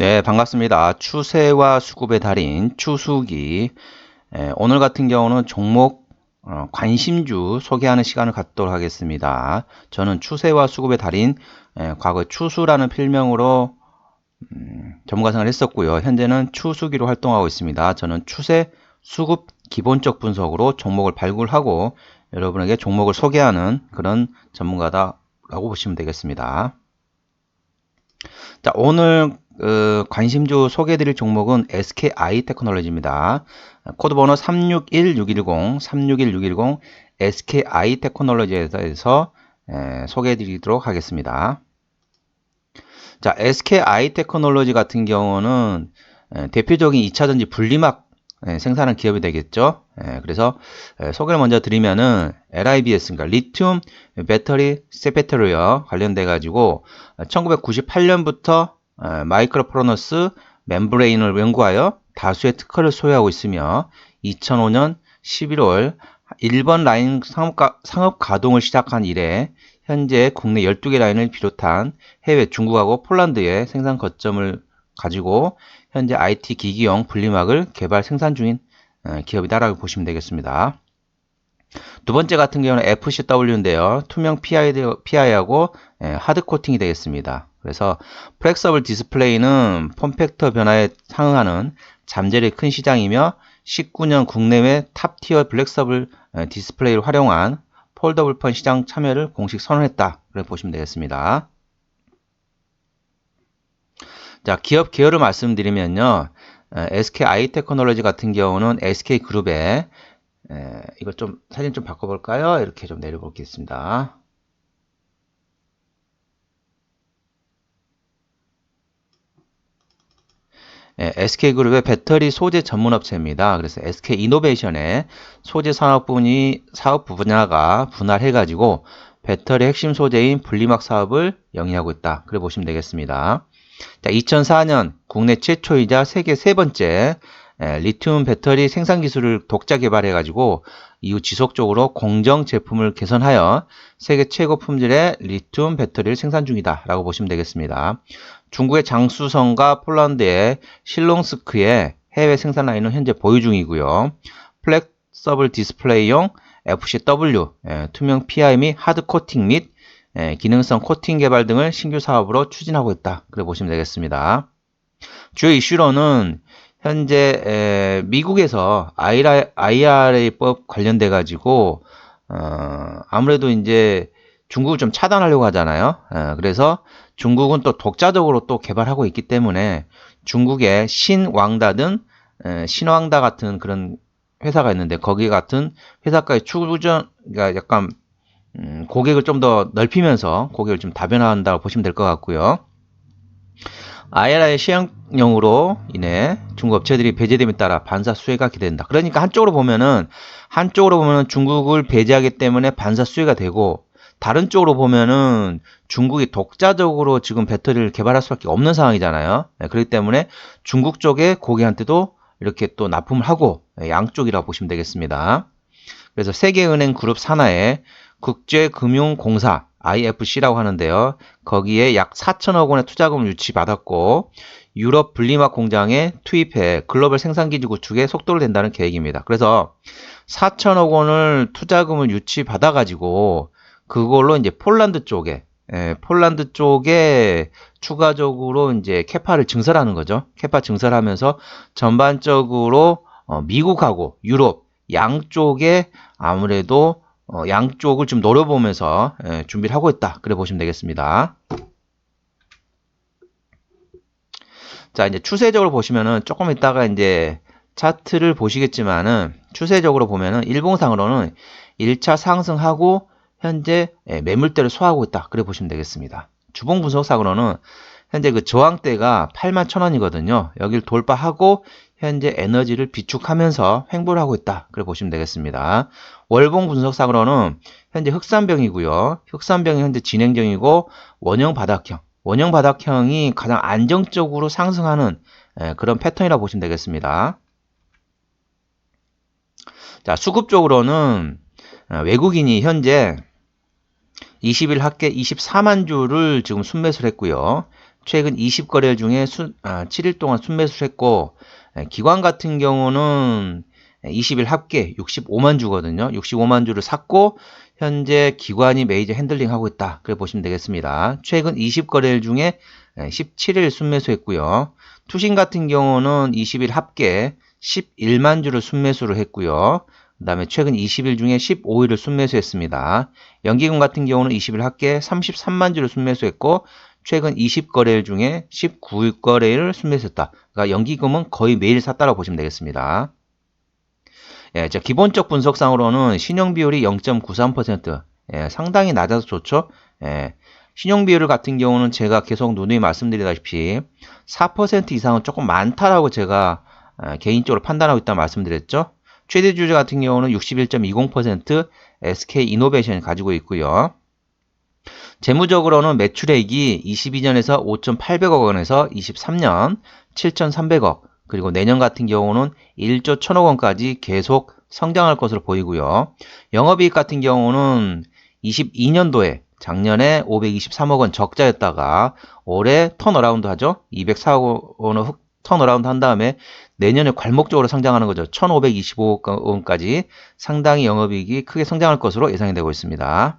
네, 반갑습니다. 추세와 수급의 달인 추수기. 에, 오늘 같은 경우는 종목 어, 관심주 소개하는 시간을 갖도록 하겠습니다. 저는 추세와 수급의 달인, 에, 과거 추수라는 필명으로 음, 전문가 생활을 했었고요. 현재는 추수기로 활동하고 있습니다. 저는 추세, 수급 기본적 분석으로 종목을 발굴하고 여러분에게 종목을 소개하는 그런 전문가다라고 보시면 되겠습니다. 자, 오늘 어, 관심주 소개해드릴 종목은 SKI 테크놀로지입니다. 코드 번호 361610, 361610 SKI 테크놀로지에 대해서 소개해드리도록 하겠습니다. 자, SKI 테크놀로지 같은 경우는 에, 대표적인 2차전지 분리막 에, 생산하는 기업이 되겠죠. 에, 그래서 소개를 먼저 드리면은 LIBS, 그러니까 리튬 배터리 세페터리어 관련돼 가지고 1998년부터 마이크로프로너스 멤브레인을 연구하여 다수의 특허를 소유하고 있으며 2005년 11월 1번 라인 상업, 상업 가동을 시작한 이래 현재 국내 12개 라인을 비롯한 해외 중국하고 폴란드의 생산 거점을 가지고 현재 IT 기기용 분리막을 개발 생산 중인 기업이다라고 보시면 되겠습니다. 두 번째 같은 경우는 FCW인데요. 투명 PI하고 하드 코팅이 되겠습니다. 그래서 플렉서블 디스플레이는 폼팩터 변화에 상응하는 잠재력이 큰 시장이며 19년 국내외 탑티어 플렉서블 디스플레이를 활용한 폴더블 펀 시장 참여를 공식 선언했다. 그렇게 보시면 되겠습니다. 자, 기업 계열을 말씀드리면요. SK 아이테크놀로지 같은 경우는 SK 그룹에 이걸 좀 사진 좀 바꿔볼까요? 이렇게 좀 내려보겠습니다. 예, SK그룹의 배터리 소재 전문 업체입니다. 그래서 SK이노베이션의 소재 산업 분이 사업 분야가 분할해 가지고 배터리 핵심 소재인 분리막 사업을 영위하고 있다. 그래 보시면 되겠습니다. 자, 2004년 국내 최초이자 세계 세 번째 예, 리튬 배터리 생산 기술을 독자 개발해 가지고 이후 지속적으로 공정 제품을 개선하여 세계 최고 품질의 리튬 배터리를 생산 중이다 라고 보시면 되겠습니다. 중국의 장수성과 폴란드의 실롱스크의 해외 생산 라인은 현재 보유 중이고요. 플렉서블 디스플레이용 FCW, 예, 투명 PI 및 하드 코팅 및 예, 기능성 코팅 개발 등을 신규 사업으로 추진하고 있다. 그래 보시면 되겠습니다. 주요 이슈로는 현재 에, 미국에서 IRA법 관련돼 가지고 어, 아무래도 이제 중국을 좀 차단하려고 하잖아요. 에, 그래서 중국은 또 독자적으로 또 개발하고 있기 때문에 중국의 신왕다 등 에, 신왕다 같은 그런 회사가 있는데 거기 같은 회사까지 추구전 그러니까 약간 음, 고객을 좀 더 넓히면서 고객을 좀 다변화한다고 보시면 될 것 같고요. IRA의 시행령으로 인해 중국 업체들이 배제됨에 따라 반사 수혜가 기대된다. 그러니까 한쪽으로 보면은 한쪽으로 보면은 중국을 배제하기 때문에 반사 수혜가 되고 다른 쪽으로 보면은 중국이 독자적으로 지금 배터리를 개발할 수밖에 없는 상황이잖아요. 네, 그렇기 때문에 중국 쪽의 고객한테도 이렇게 또 납품을 하고 네, 양쪽이라고 보시면 되겠습니다. 그래서 세계은행 그룹 산하의 국제금융공사 IFC라고 하는데요. 거기에 약 4천억 원의 투자금을 유치받았고 유럽 분리막 공장에 투입해 글로벌 생산기지 구축에 속도를 댄다는 계획입니다. 그래서 4천억 원을 투자금을 유치받아 가지고 그걸로 이제 폴란드 쪽에 예, 폴란드 쪽에 추가적으로 이제 캐파를 증설하는 거죠. 캐파 증설하면서 전반적으로 어, 미국하고 유럽 양쪽에 아무래도 어, 양쪽을 좀 노려보면서 예, 준비를 하고 있다. 그래 보시면 되겠습니다. 자, 이제 추세적으로 보시면은 조금 있다가 이제 차트를 보시겠지만은 추세적으로 보면은 일봉상으로는 1차 상승하고 현재 예, 매물대를 소화하고 있다. 그래 보시면 되겠습니다. 주봉 분석상으로는 현재 그 저항대가 8만 1000원이거든요. 여기를 돌파하고 현재 에너지를 비축하면서 횡보를 하고 있다. 그래 보시면 되겠습니다. 월봉 분석상으로는 현재 흑산병이고요. 흑산병이 현재 진행 중이고 원형 바닥형, 원형 바닥형이 가장 안정적으로 상승하는 예, 그런 패턴이라고 보시면 되겠습니다. 자, 수급적으로는 어, 외국인이 현재 20일 합계 24만 주를 지금 순매수를 했고요. 최근 20거래일 중에 수, 아, 7일 동안 순매수를 했고 예, 기관 같은 경우는 20일 합계 65만 주거든요. 65만 주를 샀고 현재 기관이 메이저 핸들링 하고 있다. 그래 보시면 되겠습니다. 최근 20거래일 중에 17일 순매수했고요. 투신 같은 경우는 20일 합계 11만 주를 순매수를 했고요. 그 다음에 최근 20일 중에 15일을 순매수했습니다. 연기금 같은 경우는 20일 합계 33만 주를 순매수했고 최근 20거래일 중에 19거래일을 순매수했다. 그러니까 연기금은 거의 매일 샀다고 보시면 되겠습니다. 예, 자, 기본적 분석상으로는 신용 비율이 0.93%, 예, 상당히 낮아서 좋죠. 예, 신용 비율 같은 경우는 제가 계속 누누이 말씀드리다시피 4% 이상은 조금 많다라고 제가 아, 개인적으로 판단하고 있다 말씀드렸죠. 최대 주주 같은 경우는 61.20% SK 이노베이션이 가지고 있고요. 재무적으로는 매출액이 22년에서 5,800억 원에서 23년 7,300억 그리고 내년 같은 경우는 1조 1천억 원까지 계속 성장할 것으로 보이고요. 영업이익 같은 경우는 22년도에 작년에 523억 원 적자였다가 올해 턴어라운드 하죠. 204억 원을 흑 턴어라운드 한 다음에 내년에 괄목적으로 성장하는 거죠. 1525억 원까지 상당히 영업이익이 크게 성장할 것으로 예상이 되고 있습니다.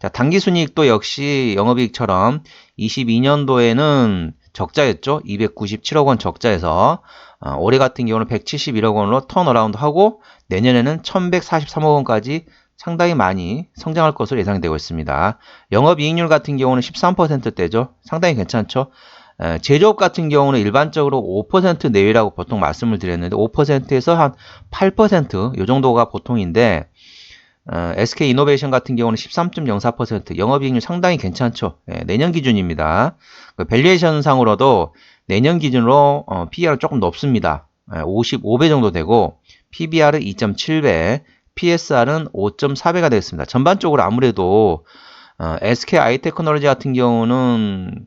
자, 당기순이익도 역시 영업이익처럼 22년도에는 적자였죠. 297억 원 적자에서 어, 올해 같은 경우는 171억 원으로 턴어라운드 하고 내년에는 1143억 원까지 상당히 많이 성장할 것으로 예상되고 있습니다. 영업이익률 같은 경우는 13%대죠. 상당히 괜찮죠. 에, 제조업 같은 경우는 일반적으로 5% 내외라고 보통 말씀을 드렸는데 5%에서 한 8%이 정도가 보통인데 어, SK 이노베이션 같은 경우는 13.04% 영업이익률 상당히 괜찮죠. 예, 내년 기준입니다. 그 밸류에이션 상으로도 내년 기준으로 어, PER은 조금 높습니다. 예, 55배 정도 되고 PBR은 2.7배, PSR은 5.4배가 되겠습니다. 전반적으로 아무래도 어, SK 아이테크놀로지 같은 경우는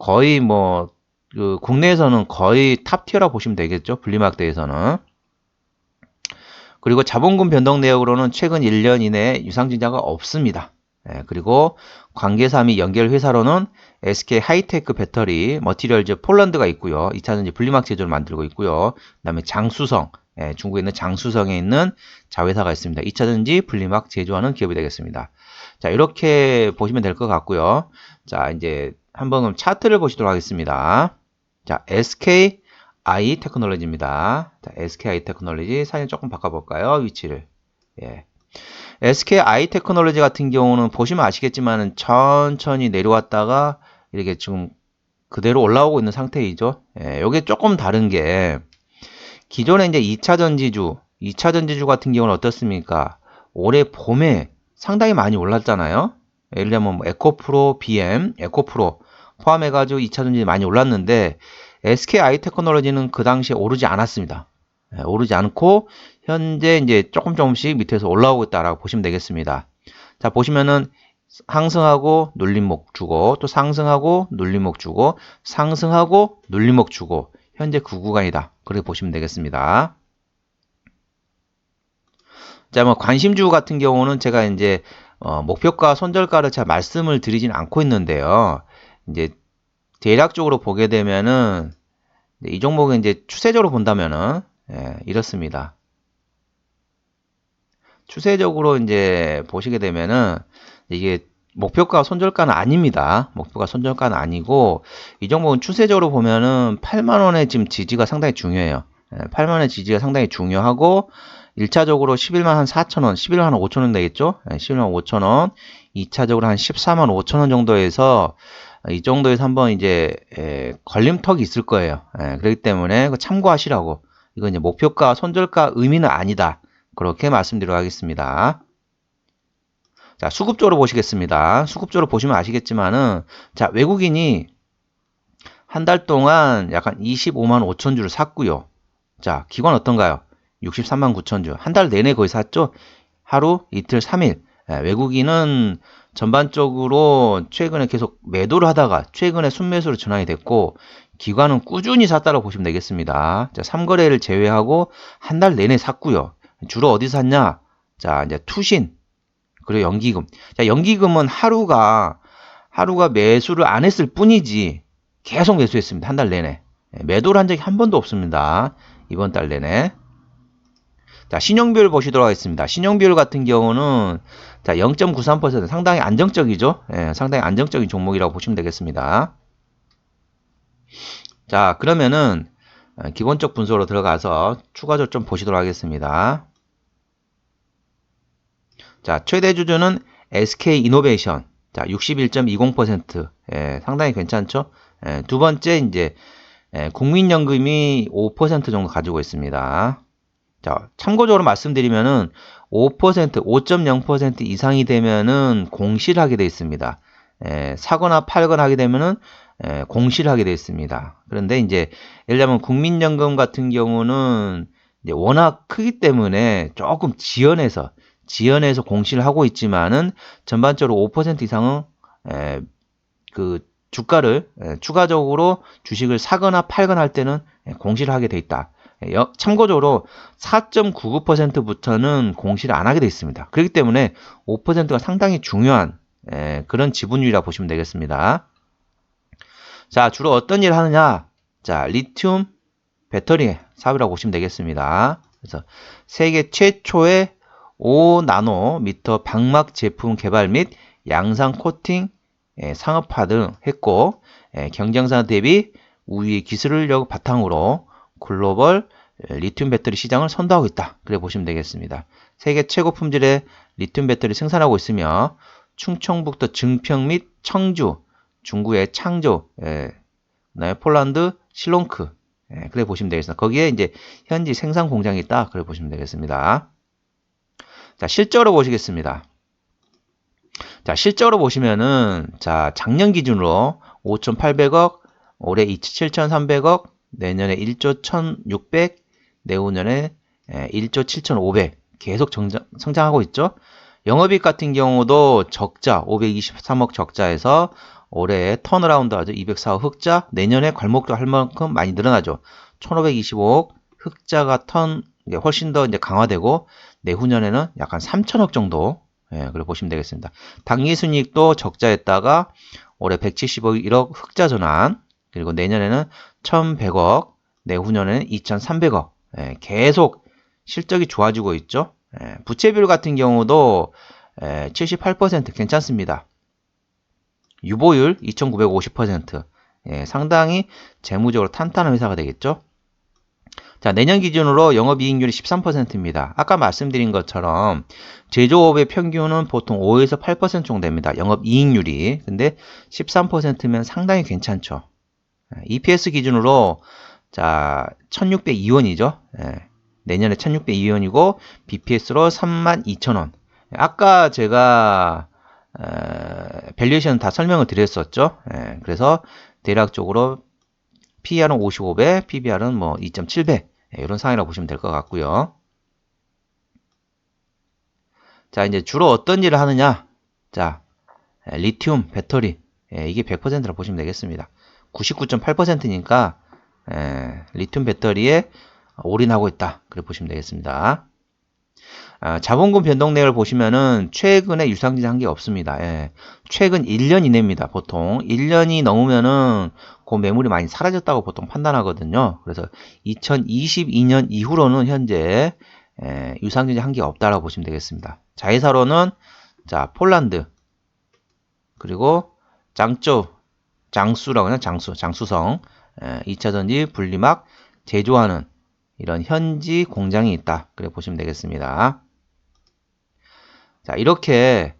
거의 뭐 그 국내에서는 거의 탑티어라 보시면 되겠죠. 분리막대에서는. 그리고 자본금 변동 내역으로는 최근 1년 이내에 유상증자가 없습니다. 예, 그리고 관계사 및 연결 회사로는 SK 하이테크 배터리, 머티리얼즈 폴란드가 있고요. 2차전지 분리막 제조를 만들고 있고요. 그 다음에 장수성, 예, 중국에 있는 장수성에 있는 자회사가 있습니다. 2차전지 분리막 제조하는 기업이 되겠습니다. 자, 이렇게 보시면 될 것 같고요. 자, 이제 한번 차트를 보시도록 하겠습니다. 자, SK I 테크놀로지입니다. 자, SK I 테크놀로지 사진 조금 바꿔볼까요? 위치를. 예. SK I 테크놀로지 같은 경우는 보시면 아시겠지만 천천히 내려왔다가 이렇게 지금 그대로 올라오고 있는 상태이죠. 예, 이게 조금 다른 게 기존에 이제 2차 전지주, 2차 전지주 같은 경우는 어떻습니까? 올해 봄에 상당히 많이 올랐잖아요. 예를 들면 뭐 에코프로, BM, 에코프로 포함해가지고 2차 전지 많이 올랐는데 SK 아이 테크놀로지는 그 당시에 오르지 않았습니다. 예, 오르지 않고 현재 이제 조금 조금씩 밑에서 올라오고 있다라고 보시면 되겠습니다. 자 보시면은 상승하고 눌림목 주고 또 상승하고 눌림목 주고 상승하고 눌림목 주고 현재 그 구간이다. 그렇게 보시면 되겠습니다. 자, 뭐 관심주 같은 경우는 제가 이제 어, 목표가 손절가를 잘 말씀을 드리진 않고 있는데요. 이제 대략적으로 보게 되면은 이 종목은 이제 추세적으로 본다면은 예, 이렇습니다. 추세적으로 이제 보시게 되면은 이게 목표가 손절가는 아닙니다. 목표가 손절가는 아니고 이 종목은 추세적으로 보면은 8만 원의 지금 지지가 상당히 중요해요. 8만 예, 원의 지지가 상당히 중요하고 1차적으로 11만 한 4천 원, 11만 한 5천 원 되겠죠? 11만 예, 5천 원. 2차적으로 한 14만 5천 원 정도에서 이 정도에서 한번 이제 에, 걸림턱이 있을 거예요. 에, 그렇기 때문에 참고하시라고. 이건 이제 목표가 손절가 의미는 아니다. 그렇게 말씀드려 가겠습니다. 자, 수급적으로 보시겠습니다. 수급적으로 보시면 아시겠지만은 자, 외국인이 한 달 동안 약간 25만 5천 주를 샀고요. 자, 기관 어떤가요? 63만 9천 주. 한 달 내내 거의 샀죠? 하루, 이틀, 3일. 예, 외국인은 전반적으로 최근에 계속 매도를 하다가 최근에 순매수로 전환이 됐고 기관은 꾸준히 샀다고 보시면 되겠습니다. 자, 3거래를 제외하고 한 달 내내 샀고요. 주로 어디 샀냐? 자, 이제 투신 그리고 연기금. 자, 연기금은 하루가 하루가 매수를 안 했을 뿐이지 계속 매수했습니다. 한 달 내내. 예, 매도를 한 적이 한 번도 없습니다. 이번 달 내내. 자, 신용비율 보시도록 하겠습니다. 신용비율 같은 경우는 자, 0.93% 상당히 안정적이죠. 예, 상당히 안정적인 종목이라고 보시면 되겠습니다. 자, 그러면은 어, 기본적 분석으로 들어가서 추가적으로 좀 보시도록 하겠습니다. 자, 최대 주주는 SK 이노베이션. 자, 61.20%. 예, 상당히 괜찮죠? 예, 두 번째 이제 예, 국민연금이 5% 정도 가지고 있습니다. 자, 참고적으로 말씀드리면은 5%, 5.0% 이상이 되면은 공시를 하게 되어 있습니다. 에, 사거나 팔거나 하게 되면은 에, 공시를 하게 되어 있습니다. 그런데 이제 예를 들면 국민연금 같은 경우는 워낙 크기 때문에 조금 지연해서 지연해서 공시를 하고 있지만은 전반적으로 5% 이상은 에, 그 주가를 에, 추가적으로 주식을 사거나 팔거나 할 때는 에, 공시를 하게 돼 있다. 예, 여- 참고적으로 4.99%부터는 공시를 안 하게 돼 있습니다. 그렇기 때문에 5%가 상당히 중요한 예, 그런 지분율이라 보시면 되겠습니다. 자, 주로 어떤 일을 하느냐? 자, 리튬 배터리 사업이라고 보시면 되겠습니다. 그래서 세계 최초의 5나노미터 방막 제품 개발 및 양산 코팅 예, 상업화 등 했고 예, 경쟁사 대비 우위의 기술력 바탕으로 글로벌 리튬 배터리 시장을 선도하고 있다. 그래 보시면 되겠습니다. 세계 최고 품질의 리튬 배터리 생산하고 있으며 충청북도 증평 및 청주, 중구의 창조, 예, 폴란드 실롱크, 예, 그래 보시면 되겠습니다. 거기에 이제 현지 생산 공장이 있다. 그래 보시면 되겠습니다. 자, 실적으로 보시겠습니다. 자, 실적으로 보시면은 자, 작년 기준으로 5,800억, 올해 7,300억, 내년에 1조 1,600, 내후년에 1조 7,500 계속 정장, 성장하고 있죠. 영업이익 같은 경우도 적자 523억 적자에서 올해 턴어라운드 하죠. 204억 흑자, 내년에 괄목도 할 만큼 많이 늘어나죠. 1,525억 흑자가 턴 훨씬 더 이제 강화되고 내후년에는 약간 3천억 정도 예, 그래 보시면 되겠습니다. 당기순이익도 적자였다가 올해 170억 1억 흑자 전환 그리고 내년에는 1,100억 내후년에는 2,300억 예, 계속 실적이 좋아지고 있죠. 예, 부채 비율 같은 경우도 예, 78% 괜찮습니다. 유보율 2,950% 예, 상당히 재무적으로 탄탄한 회사가 되겠죠. 자, 내년 기준으로 영업이익률이 13%입니다. 아까 말씀드린 것처럼 제조업의 평균은 보통 5에서 8% 정도 됩니다. 영업이익률이. 근데 13%면 상당히 괜찮죠. 예, EPS 기준으로 자 1602원이죠. 예, 내년에 1602원이고 BPS로 32,000원. 아까 제가 에, 밸류에이션 다 설명을 드렸었죠. 예, 그래서 대략적으로 PER은 55배, PBR은 뭐 2.7배 예, 이런 상황이라고 보시면 될 것 같고요. 자 이제 주로 어떤 일을 하느냐? 자 에, 리튬 배터리 예, 이게 100%라고 보시면 되겠습니다. 99.8%니까 리튬 배터리에 올인하고 있다. 그렇게 보시면 되겠습니다. 아, 자본금 변동 내역을 보시면은 최근에 유상증자 한 게 없습니다. 예. 최근 1년 이내입니다. 보통 1년이 넘으면은 그 매물이 많이 사라졌다고 보통 판단하거든요. 그래서 2022년 이후로는 현재 예, 유상증자 한 게 없다라고 보시면 되겠습니다. 자회사로는 자 폴란드 그리고 장조 장수라고 하는 장수 장수성 예, 2차 전지 분리막 제조하는 이런 현지 공장이 있다. 그래 보시면 되겠습니다. 자, 이렇게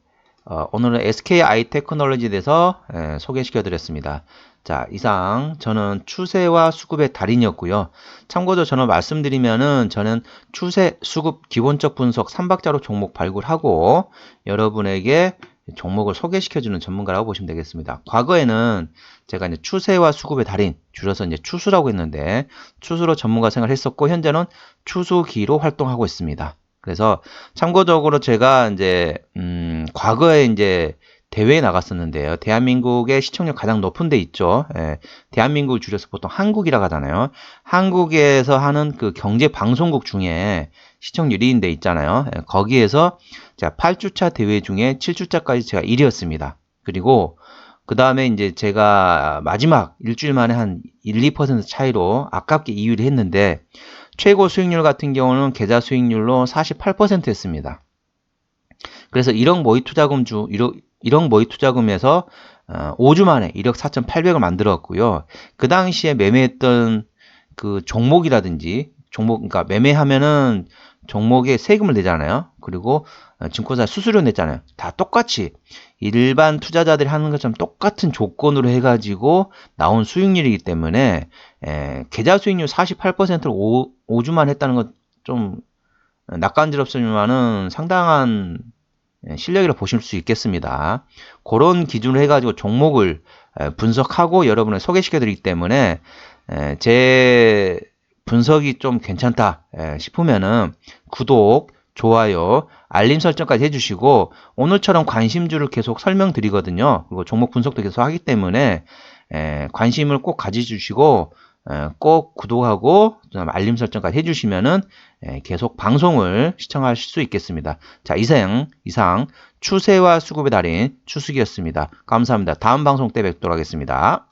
어, 오늘은 SK 아이테크놀로지에 대해서 예, 소개시켜 드렸습니다. 자, 이상 저는 추세와 수급의 달인이었고요. 참고로 저는 말씀드리면은 저는 추세, 수급, 기본적 분석 3박자로 종목 발굴하고 여러분에게 종목을 소개시켜주는 전문가라고 보시면 되겠습니다. 과거에는 제가 이제 추세와 수급의 달인, 줄여서 이제 추수라고 했는데, 추수로 전문가 생활을 했었고, 현재는 추수기로 활동하고 있습니다. 그래서 참고적으로 제가 이제, 음, 과거에 이제 대회에 나갔었는데요. 대한민국의 시청률 가장 높은 데 있죠. 예, 대한민국을 줄여서 보통 한국이라고 하잖아요. 한국에서 하는 그 경제 방송국 중에 시청률 1위인 데 있잖아요. 예, 거기에서 자, 8주차 대회 중에 7주차까지 제가 1위였습니다. 그리고 그 다음에 이제 제가 마지막 일주일 만에 한 1, 2% 차이로 아깝게 2위를 했는데 최고 수익률 같은 경우는 계좌 수익률로 48%였습니다. 그래서 1억 모의 투자금 주 1억, 1억 모의 투자금에서 어, 5주 만에 1억 4,800을 만들었고요. 그 당시에 매매했던 그 종목이라든지 종목 그러니까 매매하면은 종목에 세금을 내잖아요. 그리고 어, 증권사 수수료 냈잖아요. 다 똑같이 일반 투자자들이 하는 것처럼 똑같은 조건으로 해가지고 나온 수익률이기 때문에 에, 계좌 수익률 48%를 5, 5주만 했다는 것좀 낯간지럽지만은 상당한 예, 실력이라 보실 수 있겠습니다. 그런 기준으로 해가지고 종목을 에, 분석하고 여러분을 소개시켜 드리기 때문에 에, 제 분석이 좀 괜찮다 에, 싶으면은 구독, 좋아요, 알림 설정까지 해주시고 오늘처럼 관심주를 계속 설명드리거든요. 그리고 종목 분석도 계속 하기 때문에 에, 관심을 꼭 가져주시고 에, 꼭 구독하고 알림 설정까지 해주시면은 에, 계속 방송을 시청하실 수 있겠습니다. 자 이상 이상 추세와 수급의 달인 추수기였습니다. 감사합니다. 다음 방송 때 뵙도록 하겠습니다.